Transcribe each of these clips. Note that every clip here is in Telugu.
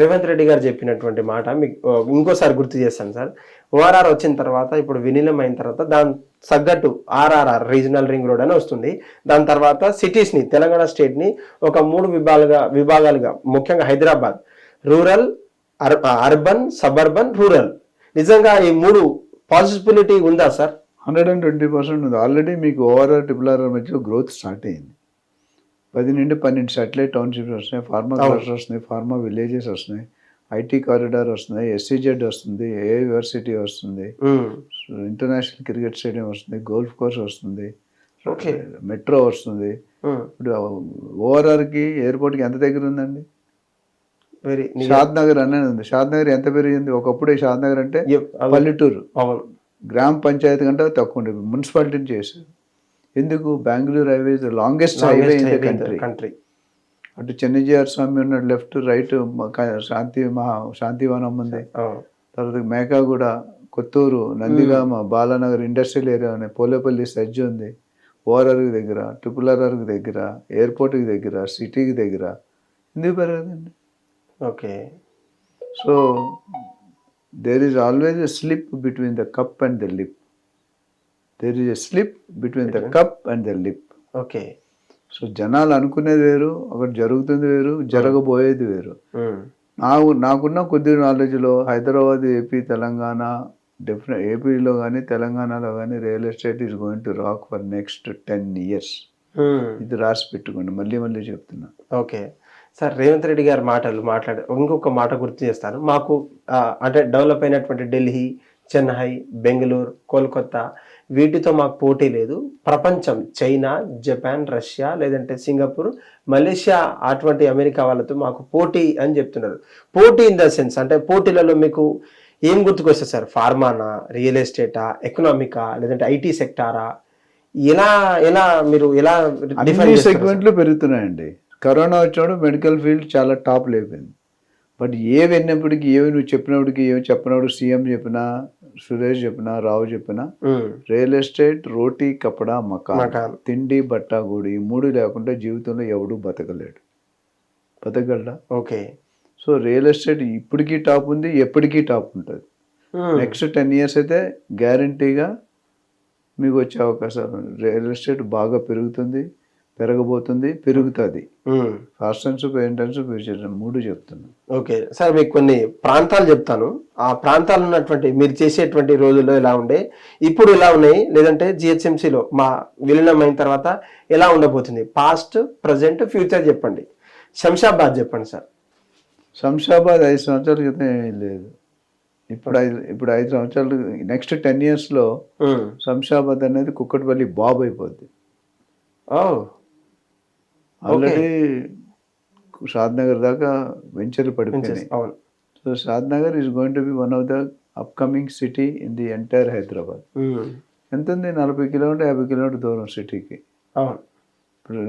రేవంత్ రెడ్డి గారు చెప్పినటువంటి మాట మీకు ఇంకోసారి గుర్తు చేస్తాను సార్. ఓఆర్ఆర్ వచ్చిన తర్వాత ఇప్పుడు విలీనం అయిన తర్వాత దాని తగ్గట్టు ఆర్ఆర్ఆర్ రీజనల్ రింగ్ రోడ్ అని వస్తుంది. దాని తర్వాత సిటీస్ని తెలంగాణ స్టేట్ని ఒక మూడు విభాగాలుగా విభాగాలుగా ముఖ్యంగా Hyderabad rural urban suburban rural. నిజంగా ఈ మూడు పాసిబిలిటీ ఉందా sir? Hundred and twenty percent ఉంది. ఆల్రెడీ మీకు ఓవరాల్ ట్రిపుల్ ఆర్ఆర్ మధ్యలో గ్రోత్ స్టార్ట్ అయింది. పది నుండి పన్నెండు సాటిలైట్ టౌన్షిప్స్ వస్తున్నాయి ఫార్మా క్లస్టర్స్ వస్తున్నాయి ఫార్మా విలేజెస్ వస్తున్నాయి ఐటీ కారిడార్ వస్తున్నాయి ఎస్సీజెడ్ వస్తుంది ఏ యూనివర్సిటీ వస్తుంది ఇంటర్నేషనల్ క్రికెట్ స్టేడియం వస్తుంది గోల్ఫ్ కోర్స్ వస్తుంది మెట్రో వస్తుంది. ఇప్పుడు ఓఆర్ఆర్కి ఎయిర్పోర్ట్కి ఎంత దగ్గర ఉందండి. షాద్ నగర్ అనేది ఉంది. షాద్ నగర్ ఎంత పెరిగింది? ఒకప్పుడే షాద్ నగర్ అంటే పల్లెటూరు. గ్రామ పంచాయతీ కంటే తక్కువ ఉండేది మున్సిపాలిటీని చేశారు. ఎందుకు? Bengaluru highway longest highway in the country country అటు చెన్నజీఆర్ స్వామి ఉన్నాడు లెఫ్ట్ రైట్ శాంతి మహా శాంతివనం ఉంది. తర్వాత మేకాగూడ కొత్తూరు నందిగామ బాలానగర్ ఇండస్ట్రియల్ ఏరియా ఉన్నాయి. పోలేపల్లి సజ్జ ఉంది. ఓఆర్ఆర్కి దగ్గర ట్రిపుల్ ఆర్ఆర్కి దగ్గర ఎయిర్పోర్ట్కి దగ్గర సిటీకి దగ్గర. ఎందుకు పెరగదండి? Okay. So there is always a slip between the cup and the lip there is a slip between the cup and the lip okay so జనాలు అనుకునేది వేరు ఒకటి జరుగుతుంది వేరు జరగబోయేది వేరు. ఉమ్, నాకు నాకున్న కొద్ది నాలెడ్జ్లో హైదరాబాద్ ఏపీ తెలంగాణ డెఫినెట్ ఏపీలో కానీ తెలంగాణలో కానీ real estate is going to rock for next ten years ఇది రాసి పెట్టుకోండి మళ్ళీ మళ్ళీ చెప్తున్నా. ఓకే సార్ రేవంత్ రెడ్డి గారి మాటలు మాట్లాడే ఇంకొక మాట గుర్తు చేస్తాను. మాకు అంటే డెవలప్ అయినటువంటి ఢిల్లీ చెన్నై బెంగళూరు కోల్కతా వీటితో మాకు పోటీ లేదు. ప్రపంచం చైనా జపాన్ రష్యా లేదంటే సింగపూర్ మలేషియా అటువంటి అమెరికా వాళ్ళతో మాకు పోటీ అని చెప్తున్నారు. పోటీ ఇన్ ద సెన్స్ అంటే పోటీలలో మీకు ఏం గుర్తుకొస్తుంది సార్? ఫార్మానా రియల్ ఎస్టేటా ఎకనామికా లేదంటే ఐటీ సెక్టారా? ఎలా ఎలా మీరు ఎలా? సెగ్మెంట్లు పెరుగుతున్నాయండి. కరోనా వచ్చినప్పుడు మెడికల్ ఫీల్డ్ చాలా టాప్ లేపింది. బట్ ఏవి విన్నప్పటికీ ఏవి నువ్వు చెప్పినప్పటికీ ఏమి చెప్పినప్పుడు సీఎం చెప్పినా సురేష్ చెప్పినా రావు చెప్పినా రియల్ ఎస్టేట్ రోటీ కపడా మకాన్. తిండి బట్ట గూడి ఈ మూడు లేకుండా జీవితంలో ఎవడూ బతకలేడు. బతకగలడా? ఓకే. సో రియల్ ఎస్టేట్ ఇప్పటికీ టాప్ ఉంది ఎప్పటికీ టాప్ ఉంటుంది. నెక్స్ట్ టెన్ ఇయర్స్ అయితే గ్యారంటీగా మీకు వచ్చే అవకాశాలు. రియల్ ఎస్టేట్ బాగా పెరుగుతుంది. పెరగబోతుంది పెరుగుతుంది. ఫాస్ట్ టెన్స్ ఫ్యూచర్ మూడు చెప్తున్నాను ఓకే. సార్ మీకు కొన్ని ప్రాంతాలు చెప్తాను. ఆ ప్రాంతాలు ఉన్నటువంటి మీరు చేసేటువంటి రోజుల్లో ఎలా ఉండే ఇప్పుడు ఎలా ఉన్నాయి లేదంటే జిహెచ్ఎంసీలో మా విలీనం అయిన తర్వాత ఎలా ఉండబోతుంది? పాస్ట్ ప్రజెంట్ ఫ్యూచర్ చెప్పండి. శంషాబాద్ చెప్పండి సార్. శంషాబాద్ ఐదు సంవత్సరాల క్రితం ఏమీ లేదు. ఇప్పుడు ఐదు ఇప్పుడు ఐదు సంవత్సరాలు నెక్స్ట్ టెన్ ఇయర్స్లో శంషాబాద్ అనేది కుక్కటిపల్లి బాబు అయిపోద్ది. ఓ. ఆల్రెడీ షాద్నగర్ దాకా వెంచర్లు పడిపోయినాయి. So Shadnagar is going to be one of the upcoming city in the entire Hyderabad. Um, ఎంత ఉంది? నలభై కిలోమీటర్ యాభై కిలోమీటర్ దూరం సిటీకి. ఇప్పుడు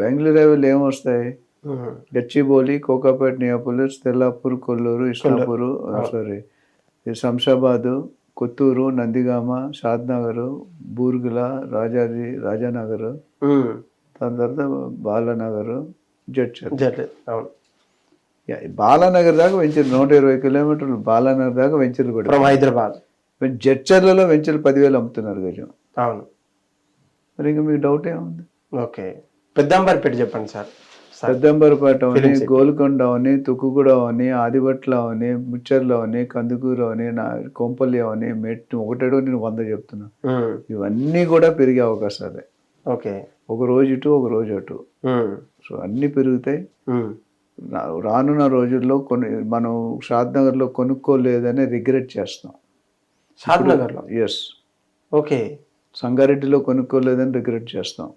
బెంగళూరు హైవేలు ఏమొస్తాయి um, Gachibowli Kokapet Neopolis Tellapur Kollur Islapur sorry Shamshabad Kothur Nandigama Shadnagar Burgula Rajaji Rajanagar. Um, దాని తర్వాత బాలానగర్ జడ్చర్ జట్లే అవును. బాలానగర్ దాకా వెంచర్ నూట ఇరవై కిలోమీటర్లు బాలానగర్ దాకా వెంచర్లు ఫ్రమ్ హైదరాబాద్. జడ్చర్లలో వెంచర్లు పదివేలు అమ్ముతున్నారు గజం అవును. మరి ఇంకా మీకు డౌట్ ఏముంది ఓకే. పెద్దంబర్పేట చెప్పండి సార్. పెద్దంబరపేట అవని గోల్కొండ అవని తుక్కుగూడ అవని ఆదిబట్ల అవని ముచ్చర్ల అవని కందుకూరు అవని నా కొంపల్లి అవని మెట్టు ఒకటేడో నేను వంద చెప్తున్నా. ఇవన్నీ కూడా పెరిగే అవకాశాలే. ఓకే. ఒక రోజు ఇటు ఒక రోజు అటు. సో అన్నీ పెరుగుతాయి. రానున్న రోజుల్లో కొన్ని మనం షాద్నగర్లో కొనుక్కోలేదని రిగ్రెట్ చేస్తాం. షాద్నగర్లో ఎస్ ఓకే. సంగారెడ్డిలో కొనుక్కోలేదని రిగ్రెట్ చేస్తాం.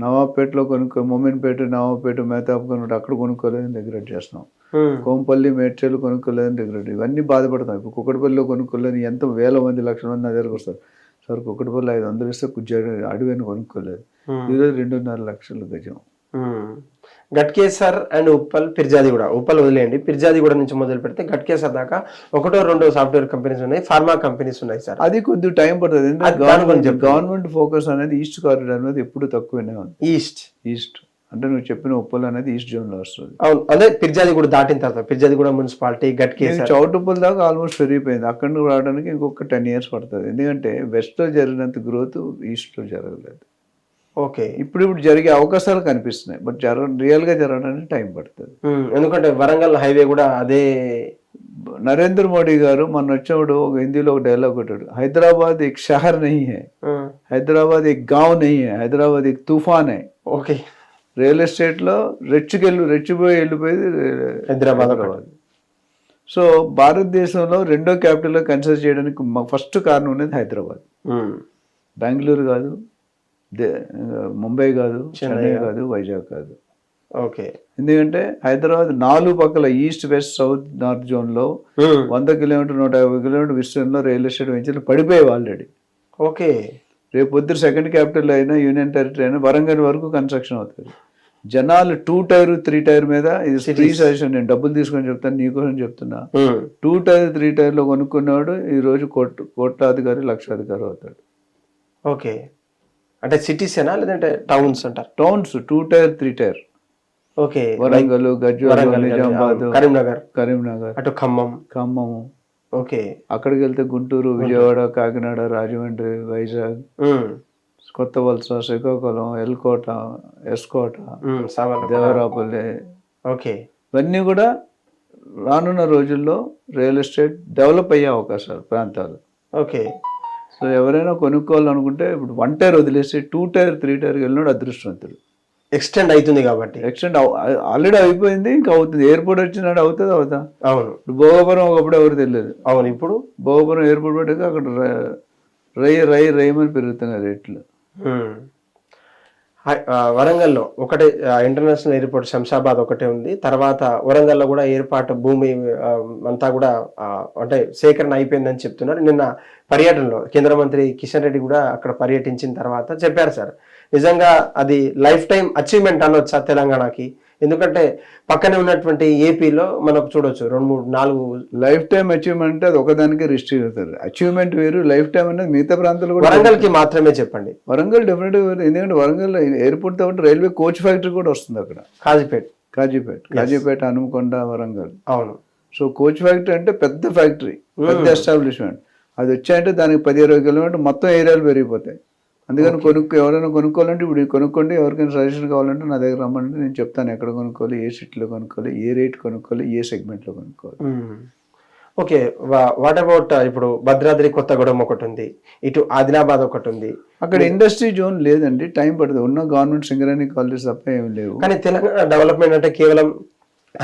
నవాబ్పేటలో కొనుక్కో మొమిన్పేట నవాబ్పేట మేతాబ్ కొనుక్కుంటే అక్కడ కొనుక్కోలేదని రిగ్రెట్ చేస్తాం. కోంపల్లి మేడ్చలు కొనుక్కోలేదని రిగ్రెట్ ఇవన్నీ బాధపడతాం. ఇప్పుడు కుక్కటిపల్లిలో కొనుక్కోలేని ఎంత వేల మంది లక్షల మంది నా దగ్గరకు వస్తారు. సార్ కుక్కటిపల్లి ఐదు వందలు ఇస్తే కుజ్జాడు అడవిని కొనుక్కోలేదు. ఈరోజు రెండున్నర లక్షలు గజం. గట్కేసర్ అండ్ ఉప్పల్ పిర్జాదిగూడ ఉప్పల్ వదిలేయండి. పిర్జాదిగూడ నుంచి మొదలు పెడితే గట్కేసర్ దాకా ఒకటో రెండో సాఫ్ట్వేర్ కంపెనీస్ ఉన్నాయి ఫార్మా కంపెనీస్ ఉన్నాయి సార్. అది కొద్ది టైం పడుతుంది. గవర్నమెంట్ గవర్నమెంట్ ఫోకస్ అనేది ఈస్ట్ కారిడార్ మీద ఎప్పుడు తక్కువనే ఉంది. ఈస్ట్. ఈస్ట్. అంటే నువ్వు చెప్పిన ఉప్పల్ అనేది ఈస్ట్ జోన్లో వస్తుంది. అవును అదే పిర్జాది కూడా దాటిన తర్వాత పిర్జాది కూడా మున్సిపాలిటీ గట్ చౌట్ ఉప్పల్ దాకా ఆల్మోస్ట్ పెరిగిపోయింది. అక్కడ నువ్వు రావడానికి ఇంకొక టెన్ ఇయర్స్ పడుతుంది. ఎందుకంటే వెస్ట్లో జరిగినంత గ్రోత్ ఈస్ట్లో జరగలేదు. ఓకే. ఇప్పుడు ఇప్పుడు జరిగే అవకాశాలు కనిపిస్తున్నాయి. బట్ జర రియల్గా జరగడానికి టైం పడుతుంది. ఎందుకంటే వరంగల్ హైవే కూడా అదే నరేంద్ర మోడీ గారు మొన్న వచ్చేవాడు ఒక హిందీలో ఒక డైలాగ్ కొట్టాడు. హైదరాబాద్ ఎక్ షహర్ నహి హైదరాబాద్ ఎక్ గావ్ నహి హైదరాబాద్ ఎక్ తుఫాన్ ఓకే. రియల్ ఎస్టేట్లో రెచ్చికెళ్ళి రెచ్చిపోయి వెళ్ళిపోయేది హైదరాబాద్ సో భారతదేశంలో రెండో క్యాపిటల్గా కన్సిడర్ చేయడానికి ఫస్ట్ కారణం ఉన్నది హైదరాబాద్. బెంగళూరు కాదు ముంబై కాదు చెన్నై కాదు. వైజాగ్ కాదు. ఓకే. ఎందుకంటే హైదరాబాద్ నాలుగు పక్కల ఈస్ట్ వెస్ట్ సౌత్ నార్త్ జోన్లో వంద కిలోమీటర్ నూట యాభై కిలోమీటర్ విస్తరణలో రియల్ ఎస్టేట్ వెంచర్లు పడిపోయాయి ఆల్రెడీ. ఓకే. రేపు పొద్దున సెకండ్ క్యాపిటల్ అయినా యూనియన్ టెరిటరీ అయినా వరంగల్ వరకు కన్స్ట్రక్షన్ అవుతుంది. జనాలు టూ టైర్ త్రీ టైర్ మీద ఇది ఫ్రీ సజెషన్ నేను డబ్బులు తీసుకొని చెప్తాను నీకోసం చెప్తున్నా. టూ టైర్ త్రీ టైర్లో కొనుక్కున్నవాడు ఈ రోజు కోట్ కోట్లాధికారి లక్షాధికారి అవుతాడు. ఓకే. అంటే సిటీసేనా లేదంటే టౌన్స్ అంటారు? Towns two tier three tier. Okay. Warangal Gajwel Nizamabad Karimnagar. Karimnagar. అటు ఖమ్మం. ఖమ్మము ఓకే. అక్కడికి వెళ్తే గుంటూరు విజయవాడ కాకినాడ రాజమండ్రి వైజాగ్. కొత్త వలస శ్రీకాకుళం ఎల్కోట ఎస్కోట దేవరాపల్లి. ఓకే. ఇవన్నీ కూడా రానున్న రోజుల్లో రియల్ ఎస్టేట్ డెవలప్ అయ్యే అవకాశాలు ప్రాంతాలు. ఓకే. సో ఎవరైనా కొనుక్కోవాలనుకుంటే ఇప్పుడు వన్ టైర్ వదిలేసి టూ టైర్ త్రీ టైర్కి వెళ్ళినాడు అదృష్టవంతుడు. ఎక్స్టెండ్ అవుతుంది కాబట్టి. ఎక్స్టెండ్ ఆల్రెడీ అయిపోయింది ఇంకా అవుతుంది. ఎయిర్పోర్ట్ వచ్చినాడు అవుతుంది అవుతా? అవును. ఇప్పుడు భోగపురం ఒకప్పుడు ఎవరు తెలియదు. అవును ఇప్పుడు? భోగపురం ఎయిర్పోర్ట్ పట్టాక అక్కడ ర- రై రై రైమని పెరుగుతున్నాయి రేట్లు. వరంగల్లో ఒకటే ఇంటర్నేషనల్ ఎయిర్పోర్ట్ శంషాబాద్ ఒకటే ఉంది. తర్వాత వరంగల్లో కూడా ఏర్పాటు భూమి అంతా కూడా అంటే సేకరణ అయిపోయిందని చెప్తున్నారు. నిన్న పర్యటనలో కేంద్ర మంత్రి కిషన్ రెడ్డి కూడా అక్కడ పర్యటించిన తర్వాత చెప్పారు సార్. నిజంగా అది లైఫ్ టైం అచీవ్మెంట్ అనొచ్చా తెలంగాణకి? ఎందుకంటే పక్కనే ఉన్నటువంటి ఏపీలో మనకు చూడొచ్చు రెండు మూడు నాలుగు లైఫ్ టైం అచీవ్మెంట్ అంటే అది ఒకదానికి రిస్ట్రిక్ట్ అవుతారు అచీవ్మెంట్ వేరు లైఫ్ టైం అనేది మిగతా ప్రాంతాలు కూడా వరంగల్కి మాత్రమే చెప్పండి. వరంగల్ డెఫినెట్గా వేరు. ఎందుకంటే వరంగల్ ఎయిర్పోర్ట్తో రైల్వే కోచ్ ఫ్యాక్టరీ కూడా వస్తుంది అక్కడ. కాజీపేట్. కాజీపేట. కాజీపేట హనుమకొండ వరంగల్. అవును. సో కోచ్ ఫ్యాక్టరీ అంటే పెద్ద ఫ్యాక్టరీ పెద్ద ఎస్టాబ్లిష్మెంట్ అది వచ్చాయంటే దానికి పది ఇరవై కిలోమీటర్ మొత్తం ఏరియాలు పెరిగిపోతాయి. అందుకని కొనుక్కో ఎవరైనా కొనుక్కోవాలంటే ఇప్పుడు కొనుక్కోండి ఎవరికైనా సజెషన్ కావాలంటే నా దగ్గర రమ్మంటే నేను చెప్తాను ఎక్కడ కొనుక్కోవాలి ఏ సీట్లో కొనుక్కోవాలి ఏ రేట్ కొనుక్కోవాలి ఏ సెగ్మెంట్లో కొనుక్కోవాలి. ఓకే వాట్ అబౌట్ ఇప్పుడు భద్రాద్రి కొత్తగూడెం ఒకటి ఉంది ఇటు ఆదిలాబాద్ ఒకటి ఉంది అక్కడ ఇండస్ట్రీ జోన్ లేదండి టైం పడుతుంది. ఉన్న గవర్నమెంట్ సింగరేణి కాలేజ్ తప్ప ఏమి లేవు. కానీ తెలంగాణ డెవలప్మెంట్ అంటే కేవలం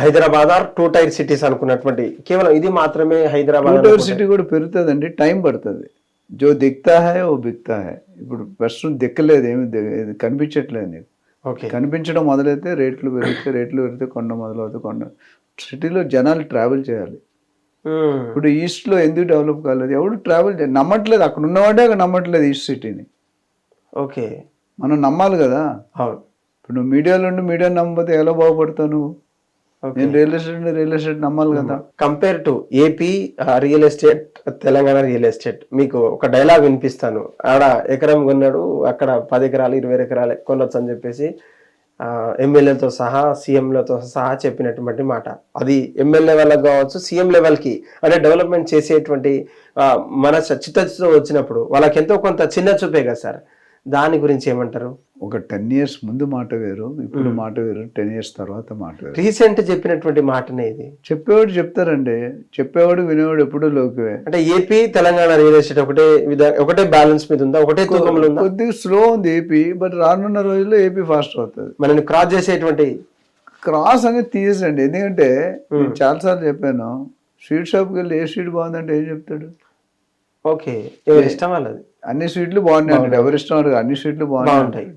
Hyderabad or two tier cities అనుకున్నటువంటి కేవలం ఇది మాత్రమే హైదరాబాద్ టూటర్ సిటీ కూడా పెరుగుతుందండి టైం పడుతుంది. జో దిక్తా హై ఓ బిక్తా హై ఇప్పుడు ప్రస్తుతం దిక్కలేదు ఏమి కనిపించట్లేదు నీకు ఓకే కనిపించడం మొదలైతే రేట్లు పెరిగితే రేట్లు పెరిగితే కొండ మొదలవుతుంది కొండ సిటీలో జనాలు ట్రావెల్ చేయాలి. ఇప్పుడు ఈస్ట్లో ఎందుకు డెవలప్ కాలేదు? ఎవడు ట్రావెల్ నమ్మట్లేదు. అక్కడ ఉన్నవాడే అక్కడ నమ్మట్లేదు ఈస్ట్ సిటీని. ఓకే. మనం నమ్మాలి కదా? ఇప్పుడు నువ్వు మీడియాలో ఉండి మీడియా నమ్మకపోతే ఎలా బాగుపడతావు నువ్వు? నేను రియల్ ఎస్టేట్ రియల్ ఎస్టేట్ నమ్మాలి కదా. Compare to AP real estate Telangana real estate. మీకు ఒక డైలాగ్ వినిపిస్తాను. ఆడ ఎకరం కొన్నాడు అక్కడ పది ఎకరాలు ఇరవై ఎకరాలు కొనొచ్చు అని చెప్పేసి ఎమ్మెల్యేలతో సహా సీఎంలతో సహా చెప్పినటువంటి మాట. అది ఎమ్మెల్యే లెవెల్కి కావచ్చు సీఎం లెవెల్కి. అంటే డెవలప్మెంట్ చేసేటువంటి మన చిత్తతో వచ్చినప్పుడు వాళ్ళకి ఎంతో కొంత చిన్న చూపే కదా సార్. దాని గురించి ఏమంటారు? ఒక టెన్ ఇయర్స్ ముందు మాట వేరు ఇప్పుడు మాట వేరు టెన్ ఇయర్స్ తర్వాత మాట వేరు. రీసెంట్ చెప్పినటువంటి మాటనే ఇది. చెప్పేవాడు చెప్తారండి. చెప్పేవాడు వినేవాడు ఎప్పుడూ లోకివే. అంటే ఏపీ తెలంగాణ రియల్ ఎస్టేట్ ఒకటే ఒకటే బ్యాలెన్స్ మీద ఉందా? ఒకటే తూకంలో ఉందా? కొద్దిగా స్లో ఉంది ఏపీ బట్ రానున్న రోజుల్లో ఏపీ ఫాస్ట్ అవుతుంది. మనని క్రాస్ చేసేటువంటి క్రాస్ అనేది తీసేసండి ఎందుకంటే నేను చాలాసార్లు చెప్పాను స్వీట్ షాప్కి వెళ్ళి ఏ స్వీట్ బాగుందంటే ఏం చెప్తాడు? ఓకే ఎవరి ఇష్టం వాళ్ళది? అన్ని స్వీట్లు బాగున్నాయి అంటే ఎవరి ఇష్టం వాడికి అన్ని స్వీట్లు బాగున్నాయి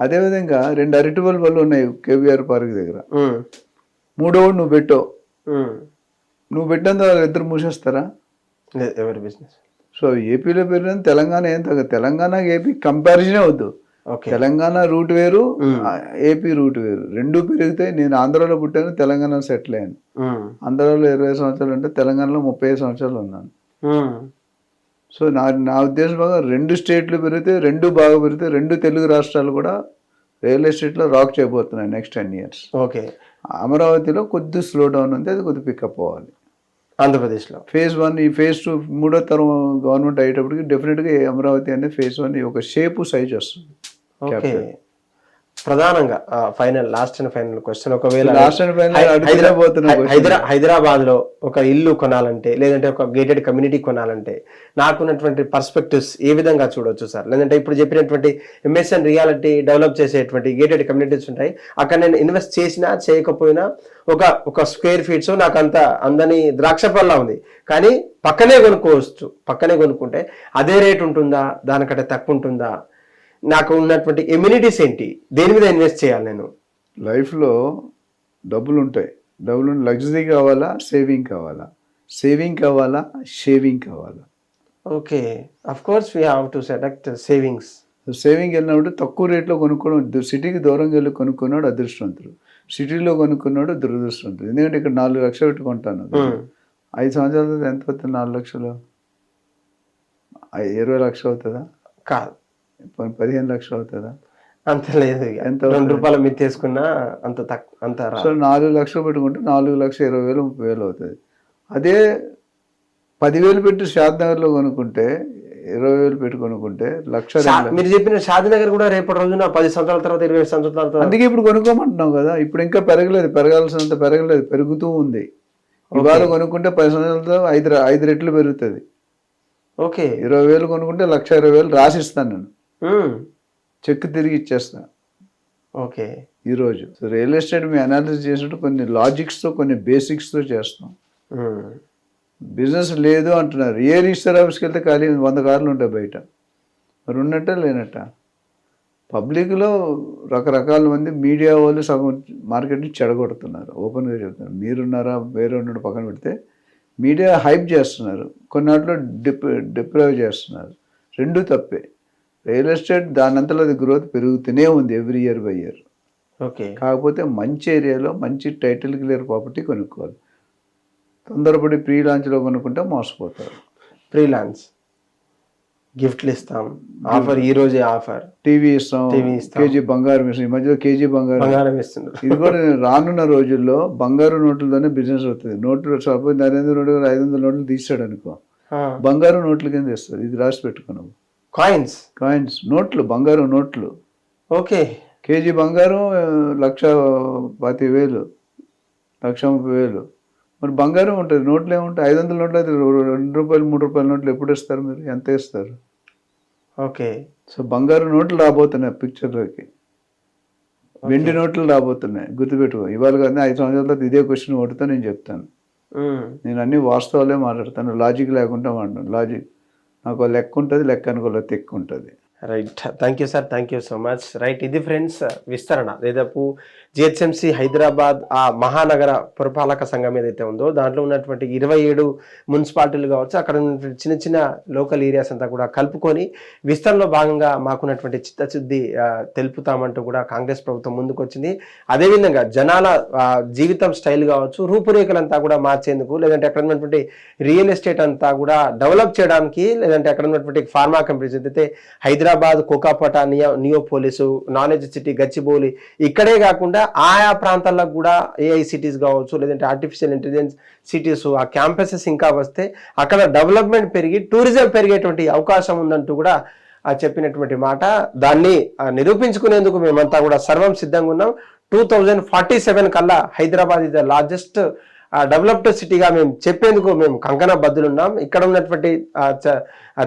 అదేవిధంగా రెండు అరటిపల్ బళ్ళు ఉన్నాయి కేవీఆర్ పార్క్ దగ్గర. మూడోవాడు నువ్వు పెట్టావు ఉమ్. నువ్వు పెట్టినంత ఇద్దరు మూసేస్తారా? ఎవరి బిజినెస్ సో ఏపీలో పెరిగిన తెలంగాణ ఏం తగ్గ తెలంగాణ ఏపీ కంపారిజనే వద్దు. తెలంగాణ రూట్ వేరు ఏపీ రూట్ వేరు. రెండు పెరిగితే నేను ఆంధ్రాలో పుట్టాను తెలంగాణ సెటిల్ అయ్యాను. ఆంధ్రాలో ఇరవై సంవత్సరాలు ఉంటే తెలంగాణలో ముప్పై సంవత్సరాలు ఉన్నాను. సో నా నా ఉద్దేశం బాగా రెండు స్టేట్లు పెరిగితే రెండు బాగా పెరిగితే రెండు తెలుగు రాష్ట్రాలు కూడా రియల్ ఎస్టేట్లో రాక్ చేయబోతున్నాయి నెక్స్ట్ టెన్ ఇయర్స్ ఓకే. అమరావతిలో కొద్ది స్లో డౌన్ ఉంది అది కొద్ది పికప్ అవ్వాలి ఆంధ్రప్రదేశ్లో. ఫేజ్ వన్ ఈ ఫేజ్ టూ మూడో తరం గవర్నమెంట్ అయ్యేటప్పటికి డెఫినెట్గా అమరావతి అనేది ఫేజ్ వన్ ఒక షేపు సైజ్ వస్తుంది. ఓకే. ప్రధానంగా final last and final question ఒకవేళ. హైదరా హైదరాబాద్లో ఒక ఇల్లు కొనాలంటే లేదంటే ఒక గేటెడ్ కమ్యూనిటీ కొనాలంటే నాకున్నటువంటి పర్స్పెక్టివ్స్ ఏ విధంగా చూడొచ్చు సార్? లేదంటే ఇప్పుడు చెప్పినటువంటి ఎంఎస్ఎన్ రియాలిటీ డెవలప్ చేసేటువంటి గేటెడ్ కమ్యూనిటీస్ ఉంటాయి. అక్కడ నేను ఇన్వెస్ట్ చేసినా చేయకపోయినా ఒక ఒక స్క్వేర్ ఫీట్స్ నాకు అంత అందని ద్రాక్ష పళ్ళ ఉంది. కానీ పక్కనే కొనుక్కోవచ్చు. పక్కనే కొనుక్కుంటే అదే రేట్ ఉంటుందా? దానికంటే తక్కువ ఉంటుందా? నాకు ఉన్నటువంటి ఎమ్యూనిటీస్ ఏంటి? దేని మీద ఇన్వెస్ట్ చేయాలి నేను? లైఫ్లో డబ్బులు ఉంటాయి డబ్బులు లగ్జరీ కావాలా సేవింగ్ కావాలా? సేవింగ్ కావాలా షేవింగ్ కావాలా? Okay. Of course we have to select savings saving వెళ్ళినప్పుడు తక్కువ రేట్లో కొనుక్కోవడం సిటీకి దూరంగా వెళ్ళి కొనుక్కున్నాడు అదృష్టవంతుడు. సిటీలో కొనుక్కున్నాడు దురదృష్టవంతుడు. ఎందుకంటే ఇక్కడ నాలుగు లక్షలు పెట్టి కొంటాను. ఐదు సంవత్సరాల ఎంత అవుతుంది నాలుగు లక్షలు? ఇరవై లక్షలు అవుతుందా? కాదు. పదిహేను లక్షలు అవుతుందా? అంత లేదు. ఎంత రెండు? రూపాయల మీద తీసుకున్నా అంత తక్కువ అంత సో నాలుగు లక్షలు పెట్టుకుంటే నాలుగు లక్షల ఇరవై వేలు ముప్పై వేలు అవుతుంది. అదే పదివేలు పెట్టి షాద్నగర్లో కొనుక్కుంటే ఇరవై వేలు పెట్టి కొనుక్కుంటే లక్ష మీరు చెప్పిన షాదీనగర్ కూడా రేపటి రోజున పది సంవత్సరాల తర్వాత ఇరవై సంవత్సరాల తర్వాత అందుకే ఇప్పుడు కొనుక్కోమంటున్నాం కదా. ఇప్పుడు ఇంకా పెరగలేదు పెరగాల్సినంత పెరగలేదు పెరుగుతూ ఉంది. ఇవాళ కొనుక్కుంటే పది సంవత్సరాలతో ఐదు ఐదు రెట్లు పెరుగుతుంది. ఓకే. ఇరవై వేలు కొనుక్కుంటే లక్ష ఇరవై వేలు రాసిస్తాను నేను. చెక్ తిరిగి ఇచ్చేస్తా. ఓకే ఈరోజు. సో రియల్ ఎస్టేట్ మీ అనాలిసిస్ చేసినట్టు కొన్ని లాజిక్స్తో కొన్ని బేసిక్స్తో చేస్తాం. మ్మ్. బిజినెస్ లేదు అంటున్నారు. ఏ రిజిస్టర్ ఆఫీస్కి వెళ్తే ఖాళీ వంద కార్లు ఉంటాయి బయట. మరి ఉన్నట్ట లేనట్ట. పబ్లిక్లో రకరకాల మంది మీడియా వాళ్ళు సగం మార్కెట్ని చెడగొడుతున్నారు. ఓపెన్గా చెప్తున్నారు మీరున్నారా? వేరే ఉన్నాడు పక్కన పెడితే మీడియా హైప్ చేస్తున్నారు. కొన్నాటిలో డిప్ డిప్రైవ్ చేస్తున్నారు. రెండు తప్పే. రియల్ ఎస్టేట్ దానంతలో అది గ్రోత్ పెరుగుతూనే ఉంది every year by year. Okay. కాకపోతే మంచి ఏరియాలో మంచి టైటిల్ క్లియర్ ప్రాపర్టీ కొనుక్కోవాలి. తొందరపడి ప్రీ లాంచ్లో కొనుక్కుంటే మోసపోతారు. ఫ్రీలాన్స్ గిఫ్ట్లు ఇస్తాం. ఆఫర్ ఈ రోజే ఆఫర్. టీవీ ఇస్తాం. కేజీ బంగారం ఇస్తాం. ఈ మధ్యలో కేజీ బంగారం. బంగారం ఇస్తున్నారు. ఇది కూడా నేను రానున్న రోజుల్లో బంగారు నోట్లతోనే బిజినెస్ అవుతుంది. నోట్లు సపోజ్ నరేంద్ర మోడీ గారు ఐదు వందల నోట్లు తీసాడు అనుకో బంగారు నోట్ల కింద ఇస్తుంది ఇది రాసి పెట్టుకున్నాం కాయిన్స్ కాయిన్స్ నోట్లు బంగారు నోట్లు. ఓకే. కేజీ బంగారం లక్ష పాతి వేలు. లక్ష ముప్పై వేలు. మరి బంగారం ఉంటుంది. నోట్లు ఏముంటాయి? ఐదు వందల నోట్లు అయితే రెండు రూపాయలు మూడు రూపాయల నోట్లు ఎప్పుడు ఇస్తారు మీరు? ఎంత ఇస్తారు ఓకే. సో బంగారు నోట్లు రాబోతున్నాయి పిక్చర్లోకి వెండి నోట్లు రాబోతున్నాయి. గుర్తుపెట్టుకో. ఇవాళ కానీ ఐదు సంవత్సరాల తర్వాత ఇదే క్వశ్చన్ ఒకటితో నేను చెప్తాను. నేను అన్ని వాస్తవాలే మాట్లాడతాను. లాజిక్ లేకుండా మాట్లాడను. లాజిక్ నాకు లెక్క ఉంటుంది లెక్క అనుకో తెక్కు ఉంటుంది. Right thank you sir thank you so much right ఇది ఫ్రెండ్స్ విస్తరణ. దాదాపు జిహెచ్ఎంసి హైదరాబాద్ ఆ మహానగర పురపాలక సంఘం ఏదైతే ఉందో దాంట్లో ఉన్నటువంటి ఇరవై ఏడు మున్సిపాలిటీలు కావచ్చు అక్కడ ఉన్నటువంటి చిన్న చిన్న లోకల్ ఏరియాస్ అంతా కూడా కలుపుకొని విస్తరణలో భాగంగా మాకున్నటువంటి చిత్తశుద్ధి తెలుపుతామంటూ కూడా కాంగ్రెస్ ప్రభుత్వం ముందుకొచ్చింది. అదేవిధంగా జనాల జీవితం స్టైల్ కావచ్చు రూపురేఖలంతా కూడా మార్చేందుకు లేదంటే అక్కడ ఉన్నటువంటి రియల్ ఎస్టేట్ అంతా కూడా డెవలప్ చేయడానికి లేదంటే అక్కడ ఉన్నటువంటి ఫార్మా కంపెనీస్ ఏదైతే Hyderabad Kokapet neo Neopolis knowledge city Gachibowli ఇక్కడే కాకుండా ఆయా ప్రాంతాల్లో కూడా ఏఐ సిటీస్ కావచ్చు లేదంటే ఆర్టిఫిషియల్ ఇంటెలిజెన్స్ సిటీస్ ఆ క్యాంపసెస్ ఇంకా వస్తే అక్కడ డెవలప్మెంట్ పెరిగి టూరిజం పెరిగేటువంటి అవకాశం ఉందంటూ కూడా ఆ చెప్పినటువంటి మాట. దాన్ని నిరూపించుకునేందుకు మేమంతా కూడా సర్వం సిద్ధంగా ఉన్నాం. టూ థౌజండ్ ఫార్టీ సెవెన్ కల్లా Hyderabad is the largest developed సిటీగా మేము చెప్పేందుకు మేము కంకణ బద్దులున్నాం ఇక్కడ ఉన్నటువంటి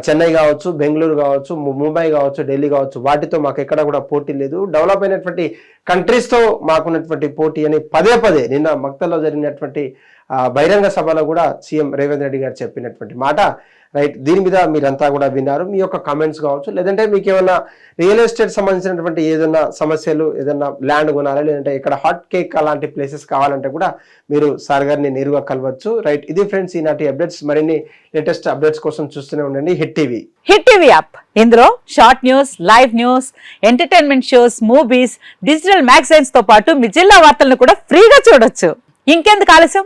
చెన్నై కావచ్చు బెంగళూరు కావచ్చు ముంబై కావచ్చు ఢిల్లీ కావచ్చు వాటితో మాకు ఎక్కడ కూడా పోటీ లేదు. డెవలప్ అయినటువంటి కంట్రీస్తో మాకున్నటువంటి పోటీ అని పదే పదే నిన్న మక్తల్లో జరిగినటువంటి బహిరంగ సభలో కూడా సీఎం రేవంత్ రెడ్డి గారు చెప్పినటువంటి మాట. రైట్ దీని మీద మీరంతా కూడా విన్నారు. మీ యొక్క కామెంట్స్ కావచ్చు లేదంటే మీకు ఏమైనా రియల్ ఎస్టేట్ సంబంధించినటువంటి ఏదైనా సమస్యలు ఏదైనా ల్యాండ్ కొనాలి లేదంటే ఇక్కడ హాట్ కేక్ అలాంటి ప్లేసెస్ కావాలంటే కూడా మీరు సార్ గారిని నేరుగా కలవచ్చు. రైట్ ఇది ఫ్రెండ్స్ ఈనాటి అప్డేట్స్. మరిన్ని లేటెస్ట్ అప్డేట్స్ కోసం చూస్తూనే ఉండండి. Hit TV Hit TV app ఇందులో short news live news entertainment shows movies digital మ్యాగజైన్స్తో పాటు మీ జిల్లా వార్తలను కూడా ఫ్రీగా చూడొచ్చు. ఇంకెందుకు ఆలస్యం?